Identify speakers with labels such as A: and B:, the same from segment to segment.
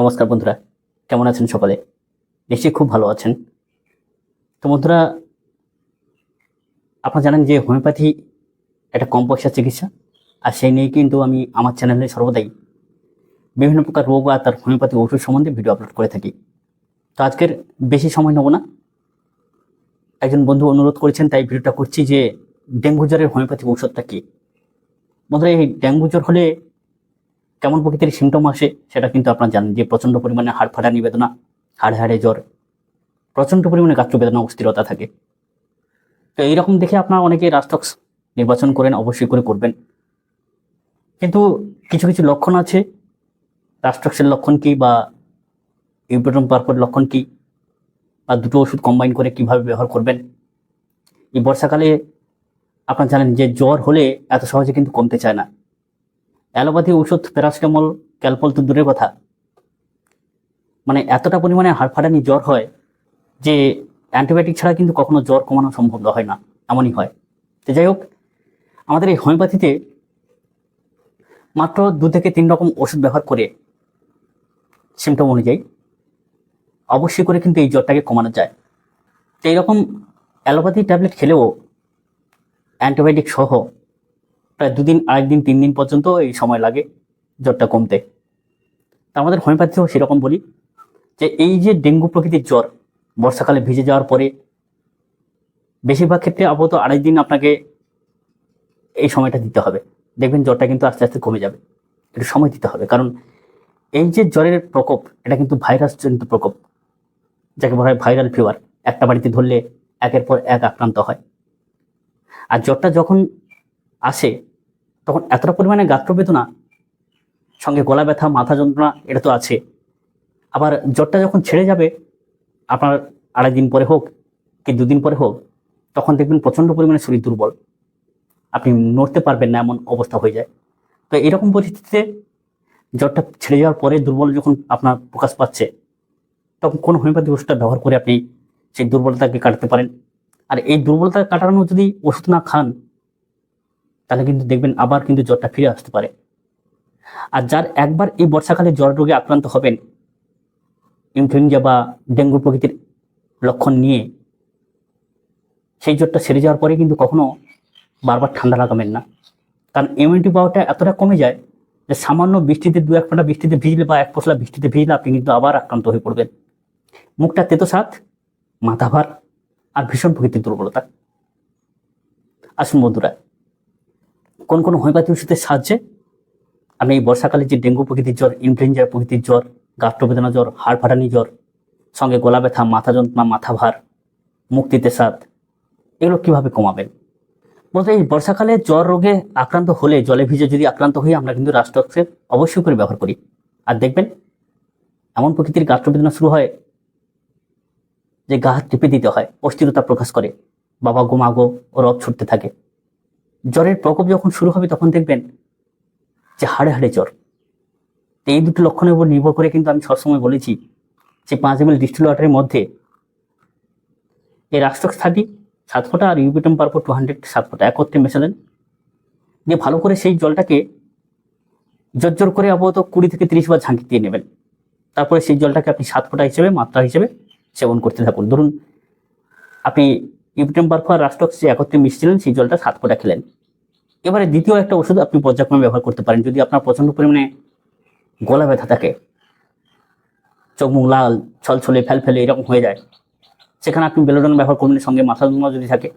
A: নমস্কার বন্ধুরা, কেমন আছেন সকলে? নিশ্চয়ই খুব ভালো আছেন। তো বন্ধুরা, আপনারা জানেন যে হোমিওপ্যাথি একটা কম পয়সার চিকিৎসা, আর সেই নিয়ে কিন্তু আমি আমার চ্যানেলে সর্বদাই বিভিন্ন প্রকার রোগ আর তার হোমিওপ্যাথি ওষুধ সম্বন্ধে ভিডিও আপলোড করে থাকি। তো আজকের বেশি সময় নেব না। একজন বন্ধু অনুরোধ করেছেন, তাই ভিডিওটা করছি যে ডেঙ্গু জ্বরের হোমিওপ্যাথি ঔষধটা কী? বন্ধুরা, এই ডেঙ্গু জ্বর হলে কেমন প্রকৃতির সিমটম আসে সেটা কিন্তু আপনারা জানেন যে প্রচণ্ড পরিমাণে হাড় ফাটা নিবেদনা, হাড়ে হাড়ে জ্বর, প্রচণ্ড পরিমাণে গাত্র বেদনা অস্থিরতা থাকে। তো এইরকম দেখে আপনারা অনেকে রাষ্ট্রক্স নির্বাচন করেন, অবশ্যই করে করবেন। কিন্তু কিছু কিছু লক্ষণ আছে। রাষ্ট্রক্সের লক্ষণ কি বা ইউপেটন পার্পের লক্ষণ কি বা দুটো ওষুধ কম্বাইন করে কীভাবে ব্যবহার করবেন? এই বর্ষাকালে আপনারা জানেন যে জ্বর হলে এত সহজে কিন্তু কমতে চায় না। অ্যালোপ্যাথি, ওষুধ, প্যারাসিটামল, ক্যালপল তো দূরের কথা। মানে এতটা পরিমাণে হাড় ফাটানি জ্বর হয় যে অ্যান্টিবায়োটিক ছাড়া কিন্তু কখনো জ্বর কমানো সম্ভব হয় না, এমনই হয়। তো যাই হোক, আমাদের এই হোমিওপ্যাথিতে মাত্র দু থেকে তিন রকম ওষুধ ব্যবহার করে সিমটম অনুযায়ী অবশ্যই করে কিন্তু এই জ্বরটাকে কমানো যায়। তো এইরকম অ্যালোপ্যাথি ট্যাবলেট খেলেও অ্যান্টিবায়োটিক সহ প্রায় দুদিন, আরেকদিন তিন দিন পর্যন্ত এই সময় লাগে জ্বরটা কমতে। তা আমাদের হোমিওপ্যাথিও সেরকম বলি যে এই যে ডেঙ্গু প্রকৃতির জ্বর বর্ষাকালে ভিজে যাওয়ার পরে বেশিরভাগ ক্ষেত্রে আপাতত আড়াই দিন আপনাকে এই সময়টা দিতে হবে। দেখবেন জ্বরটা কিন্তু আস্তে আস্তে কমে যাবে। একটু সময় দিতে হবে। কারণ এই যে জ্বরের প্রকোপ, এটা কিন্তু ভাইরাস জনিত প্রকোপ, যাকে বলা হয় ভাইরাল ফিভার। একটা বাড়িতে ধরলে একের পর এক আক্রান্ত হয়। আর জ্বরটা যখন আসে তখন এতটা পরিমাণে গাত্রবেদনা, সঙ্গে গলা ব্যথা, মাথা যন্ত্রণা, এটা তো আছে। আবার জ্বরটা যখন ছেড়ে যাবে, আপনার আড়াই দিন পরে হোক কি দুদিন পরে হোক, তখন দেখবেন প্রচণ্ড পরিমাণে শরীর দুর্বল। আপনি নড়তে পারবেন না, এমন অবস্থা হয়ে যায়। তো এরকম পরিস্থিতিতে জ্বরটা ছেড়ে যাওয়ার পরে দুর্বল যখন আপনার প্রকাশ পাচ্ছে, তখন কোন হোমিওপ্যাথি ওষুধটা ব্যবহার করে আপনি সেই দুর্বলতাকে কাটাতে পারেন। আর এই দুর্বলতা কাটানো যদি ওষুধ না খান তাহলে কিন্তু দেখবেন আবার কিন্তু জ্বরটা ফিরে আসতে পারে। আর যার একবার এই বর্ষাকালে জ্বর রোগে আক্রান্ত হবেন, ইনফ্লুয়েঞ্জা বা ডেঙ্গু প্রকৃতির লক্ষণ নিয়ে, সেই জ্বরটা সেরে যাওয়ার পরে কিন্তু কখনো বারবার ঠান্ডা লাগাবেন না। কারণ ইমিউনিটি পাওয়ারটা এতটা কমে যায় যে সামান্য বৃষ্টিতে দু এক ফোঁটা বৃষ্টিতে ভিজলে বা এক পশলা বৃষ্টিতে ভিজলে আপনি কিন্তু আবার আক্রান্ত হয়ে পড়বেন। মুখটা তেতো সাত মাথা ভার আর ভীষণ প্রকৃতির দুর্বলতা। আসুন বন্ধুরা কোন কোন হোমিওপ্যাথি ওষুধের সাহায্যে? আপনি এই বর্ষাকালে যে ডেঙ্গু প্রকৃতির জ্বর, ইনফ্লুয়েঞ্জা প্রকৃতির জ্বর গাত্রবেদনা জ্বর, হাড় ফাটানি জ্বর, সঙ্গে গলা ব্যথা, মাথা যন্ত্রণা, মাথা ভার, মুক্তিতে সাত এগুলো কীভাবে কমাবেন? বলতে এই বর্ষাকালে জ্বর রোগে আক্রান্ত হলে, জলে ভিজে যদি আক্রান্ত হয়ে আমরা কিন্তু রাষ্ট্রক্সের অবশ্যই করে ব্যবহার করি। আর দেখবেন, এমন প্রকৃতির গাত্রবেদনা শুরু হয় যে গা হাত টিপে দিতে হয়, অস্থিরতা প্রকাশ করে। বাবা গোমাগো ও রব ছুটতে থাকে। জ্বরের প্রকোপ যখন শুরু হবে, তখন দেখবেন যে হাড়ে হাড়ে জ্বর। এই দুটো লক্ষণের উপর নির্ভর করে কিন্তু আমি সবসময় বলেছি যে পাঁচ এম ডিস্টিল ওয়াটারের মধ্যে এই রাষ্ট্রক থার্টি সাত ফোঁটা আর ইউবিটম পারপো টু হান্ড্রেড সাত ফোঁটা একত্রে মেশালেন। দিয়ে ভালো করে সেই জলটাকে জর্জর করে আপাতত কুড়ি থেকে তিরিশ বার ঝাঁকি দিয়ে নেবেন। তারপরে সেই জলটাকে আপনি সাত ফোঁটা হিসেবে, মাত্রা হিসেবে সেবন করতে থাকুন। ধরুন, আপনি আর রাষ্ট্রক যে একত্রে মিশছিলেন, সেই জলটা সাত ফোঁটা খেলেন। এবারে দ্বিতীয় একটা ওষুধ আপনি পর্যায়ক্রমে ব্যবহার করতে পারেন। যদি আপনার প্রচণ্ড পরিমাণে গলা ব্যথা থাকে, চোখ মুখ লাল, ছলছলে ফেল ফেলে এরকম হয়ে যায়, সেখানে আপনি বেলোডন ব্যবহার করবেন, সঙ্গে মাথা যন্ত্রণা যদি থাকে,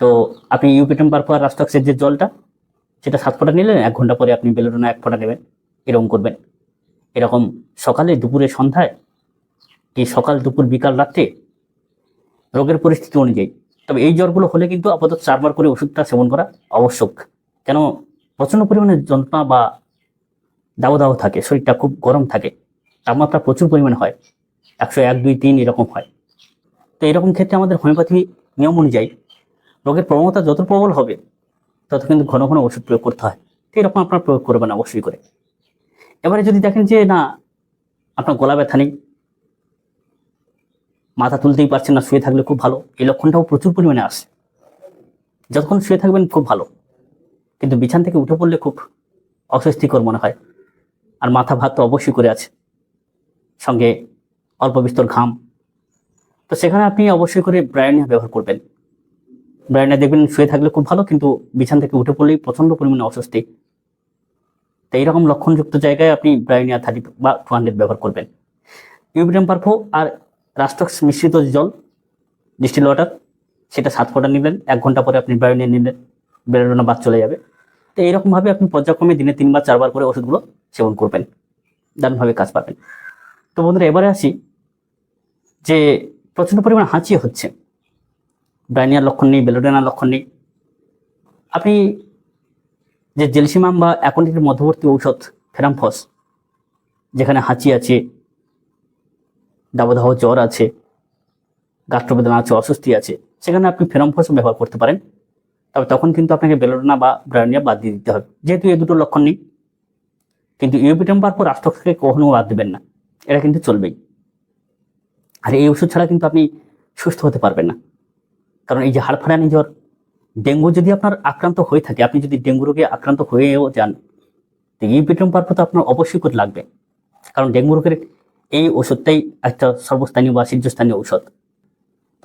A: তো আপনি ইউপিটম পারপো আর রাস্টক্সের যে জলটা, সেটা সাত ফোঁটা নিলেন, এক ঘণ্টা পরে আপনি বেলোডোনা এক ফোঁটা নেবেন এরকম করবেন। এরকম সকালে দুপুরে সন্ধ্যায়, কি সকাল, দুপুর, বিকাল, রাত্রে রোগের পরিস্থিতি অনুযায়ী। তবে এই জ্বরগুলো হলে কিন্তু আপাতত চারবার করে ওষুধটা সেবন করা আবশ্যক। কেন? প্রচণ্ড পরিমাণে যন্ত্রণা বা দাও থাকে, শরীরটা খুব গরম থাকে, তাপমাত্রা প্রচুর পরিমাণে হয়, একশো এক, দুই, তিন এরকম হয়। তো এরকম ক্ষেত্রে আমাদের হোমিওপ্যাথি নিয়ম অনুযায়ী রোগের প্রবণতা যত প্রবল হবে, তত কিন্তু ঘন ঘন ওষুধ প্রয়োগ করতে হয়। তো এরকম আপনার প্রয়োগ করবেন অবশ্যই করে। এবারে যদি দেখেন যে, না, আপনার গলা ব্যথা নেই মাথা তুলতেই পারছেন না, শুয়ে থাকলে খুব ভালো। এই লক্ষণটাও প্রচুর পরিমাণে আসে। যতক্ষণ শুয়ে থাকবেন খুব ভালো। কিন্তু বিছান থেকে উঠে পড়লে খুব অস্বস্তিকর মনে হয়। আর মাথা ভাত তো অবশ্যই করে আছে। সঙ্গে অল্প বিস্তর ঘাম। তো সেখানে আপনি অবশ্যই করে ব্রায়নিয়া ব্যবহার করবেন। ব্রায়নিয়া দেখবেন শুয়ে থাকলে খুব ভালো, কিন্তু বিছান থেকে উঠে পড়লেই প্রচণ্ড পরিমাণে অস্বস্তি। তো এইরকম লক্ষণযুক্ত জায়গায় আপনি ব্রায়নিয়া থার্টি বা টু হান্ড্রেড ব্যবহার করবেন। ইউবিটাম পারফো আর রাস্টক্স মিশ্রিত জল ডিস্টিল ওয়াটার সেটা সাত ফোঁটা নিলেন, এক ঘণ্টা পরে আপনি ব্রায়নিয়া নিলেন বেরোনো বাদ চলে যাবে। তো এইরকমভাবে আপনি পর্যায়ক্রমে দিনে তিনবার, চারবার করে ওষুধগুলো সেবন করবেন, দারুণভাবে কাজ পাবেন। তো বন্ধুরা, এবারে আসি যে প্রচণ্ড পরিমাণ হাঁচি হচ্ছে। ব্রাইনিয়ার লক্ষণ নেই, বেলোডেনার লক্ষণ নেই। আপনি যে জেলসিমাম বা অ্যাকন্টির মধ্যবর্তী ঔষধ, ফেরামফস, যেখানে হাঁচি আছে দাবদাহ জ্বর আছে, গাত্রবেদনা আছে, অস্বস্তি আছে, সেখানে আপনি ফেরামফস ব্যবহার করতে পারেন। তবে তখন কিন্তু আপনাকে বেলোডোনা বা ব্রায়নিয়া বাদ দিয়ে দিতে হবে। যেহেতু এই দুটো লক্ষণ নেই, কিন্তু ইউপিটাম পার পর রাষ্ট্রকে কখনো বাদ দেবেন না। এটা কিন্তু চলবেই। আর এই ওষুধ ছাড়া কিন্তু আপনি সুস্থ হতে পারবেন না। কারণ এই যে হাড়ফাড়ানি জ্বর, ডেঙ্গু যদি আপনার আক্রান্ত হয়ে থাকে, আপনি যদি ডেঙ্গু রোগে আক্রান্ত হয়েও যান, তো ইউপিটাম পার তো আপনার অবশ্যই করে লাগবে। কারণ ডেঙ্গু রোগের এই ওষুধটাই একটা সর্বস্থানীয় বা শীর্ষস্থানীয় ঔষধ।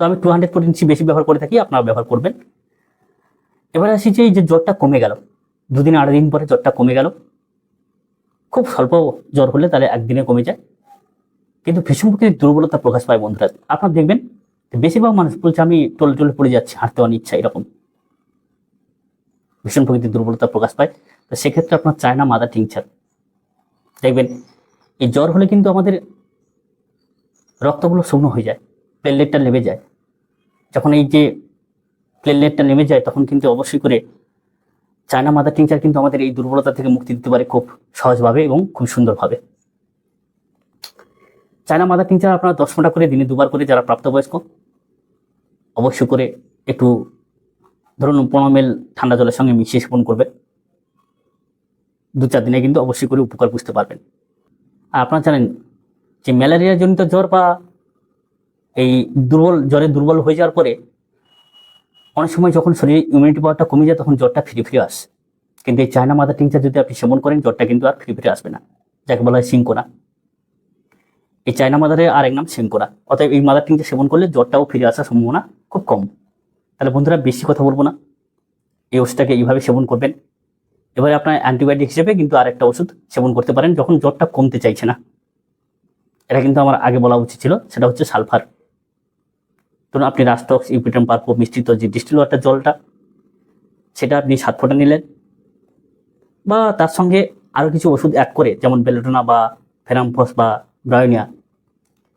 A: তো আমি টু হান্ড্রেড পটেন্সি বেশি ব্যবহার করে থাকি, আপনারা ব্যবহার করবেন। এবার আসি যে এই যে জ্বরটা কমে গেল। দুদিন, আড়াই দিন পরে জ্বরটা কমে গেল। খুব স্বল্প জ্বর হলে তাহলে একদিনে কমে যায়। কিন্তু ভীষণ প্রকৃতির দুর্বলতা প্রকাশ পায় বন্ধুরা। আপনার দেখবেন বেশিরভাগ মানুষ বলছে, আমি টলে টলে পড়ে যাচ্ছি, হাঁটতে অনিচ্ছা এরকম। ভীষণ প্রকৃতির দুর্বলতা প্রকাশ পায়। তো সেক্ষেত্রে আপনার চায় না মাদার টিংচার। দেখবেন এই জ্বর হলে কিন্তু আমাদের রক্তগুলো শুকনো হয়ে যায় প্লেটলেটটা নেমে যায়। যখন এই যে প্লেটলেটটা নেমে যায়, তখন কিন্তু অবশ্যই করে চায়না মাদার টিংচার কিন্তু আমাদের এই দুর্বলতা থেকে মুক্তি দিতে পারে খুব সহজভাবে এবং খুব সুন্দরভাবে। চায়না মাদার টিংচার আপনারা দশ ঘণ্টা করে দিনে দুবার করে যারা প্রাপ্তবয়স্ক, অবশ্যই করে একটু ধরুন পনেরো মেল ঠান্ডা জলের সঙ্গে মিশিয়ে সেবন করবে দু চার দিনে কিন্তু অবশ্যই করে উপকার বুঝতে পারবেন। আপনারা জানেন যে ম্যালেরিয়া জনিত জ্বর বা এই দুর্বল, জ্বরে দুর্বল হয়ে যাওয়ার পরে অনেক সময় যখন শরীরে ইমিউনিটি পাওয়ারটা কমে যায়, তখন জ্বরটা ফিরে ফিরে আসে। কিন্তু এই চায়না মাদার টিংচার যদি আপনি সেবন করেন, জ্বরটা কিন্তু আর ফিরে ফিরে আসবে না। যাকে বলা হয় সিঙ্কোনা এই চায়না মাদারের আর এক নাম সিঙ্কোনা অতএব এই মাদার টিংচার সেবন করলে জ্বরটাও ফিরে আসার সম্ভাবনা খুব কম। তাহলে বন্ধুরা, বেশি কথা বলব না। এই ওষুধটাকে এইভাবে সেবন করবেন। এবারে আপনার অ্যান্টিবায়োটিক হিসেবে কিন্তু আর একটা ওষুধ সেবন করতে পারেন যখন জ্বরটা কমতে চাইছে না। এটা কিন্তু আমার আগে বলা উচিত ছিল, সেটা হচ্ছে সালফার। ধরুন আপনি রাস্টক্স ইউপিটাম, পার্পো মিশ্রিত যে ডিস্টিল ওয়াটার জলটা, সেটা আপনি সাত ফোঁটা নিলেন বা তার সঙ্গে আরও কিছু ওষুধ অ্যাড করে, যেমন বেলোটোনা বা ফেরামফস বা ব্রায়োনিয়া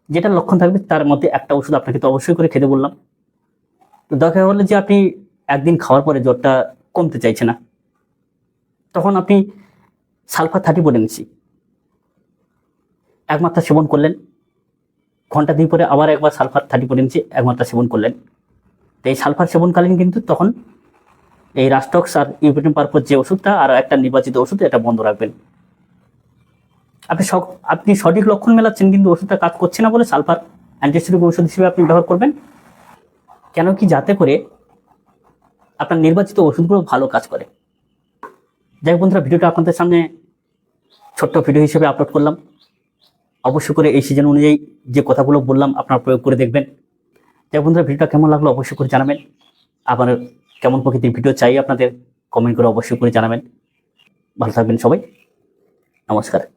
A: যেটা লক্ষণ থাকবে তার মধ্যে একটা ওষুধ আপনাকে তো অবশ্যই করে খেতে বললাম। তো দেখা হলে যে আপনি একদিন খাওয়ার পরে জ্বরটা কমতে চাইছে না। তখন আপনি সালফার থার্টি পটেন্সি এক মাত্রা সেবন করলেন। ঘণ্টা দুই পরে আবার একবার সালফার থার্টি পটেন্সি এক মাত্রা সেবন করলেন। তো এই সালফার সেবনকালীন কিন্তু তখন এই রাস্টক্স আর ইউপিটিন পারপোর যে ওষুধটা আর একটা নির্বাচিত ওষুধ, এটা বন্ধ রাখবেন। আপনি সক- আপনি সঠিক লক্ষণ মেলাচ্ছেন কিন্তু ওষুধটা কাজ করছে না বলে সালফার অ্যান্টিসেপ্টিক ওষুধ হিসেবে আপনি ব্যবহার করবেন। কেন কি? যাতে করে আপনার নির্বাচিত ওষুধগুলো ভালো কাজ করে। যাই বন্ধুরা, ভিডিওটা আপনাদের সামনে ছোট্ট ভিডিও হিসেবে আপলোড করলাম। অবশ্যই করে এই সিজন অনুযায়ী যে কথাগুলো বললাম, আপনারা প্রয়োগ করে দেখবেন। যাই বন্ধুরা, ভিডিওটা কেমন লাগল অবশ্যই করে জানাবেন। আবার কেমন প্রকৃতির ভিডিও চাই আপনাদের কমেন্ট করে অবশ্যই করে জানাবেন। ভালো থাকবেন সবাই। নমস্কার।